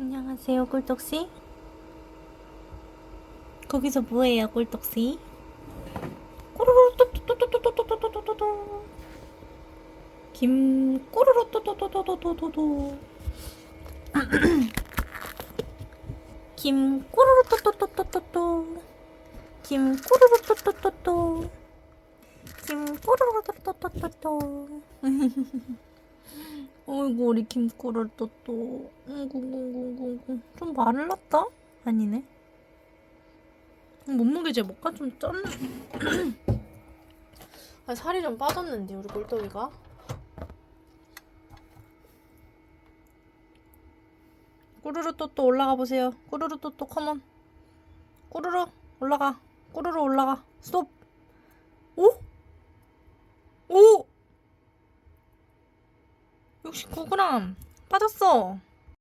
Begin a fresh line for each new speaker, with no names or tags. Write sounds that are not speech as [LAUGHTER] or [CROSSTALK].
안녕하세요, 꿀떡씨. 거기서 뭐해요, 꿀떡씨? 꼬르르 또또또또또또또또또또 김 꼬르르 또또또또또또또 [CLEARS THROAT] 김 꼬르르 또또또또또또 김 꼬르르 또또또또 김 꼬르르 또또또또또 [LAUGHS] 어이구 우리 김꼬를 또또. 웅궁궁궁궁궁 좀 말랐다? 아니네. 몸무게 재볼까? 좀 쪘... [CLEARS THROAT] 아, 살이 좀 빠졌는데 우리 꿀떡이가? 꾸르르 또또 올라가 보세요. 꾸르르 또또 컴온 꾸르르 올라가. 꾸르르 올라가. 스톱 오? 오! 69g 빠졌어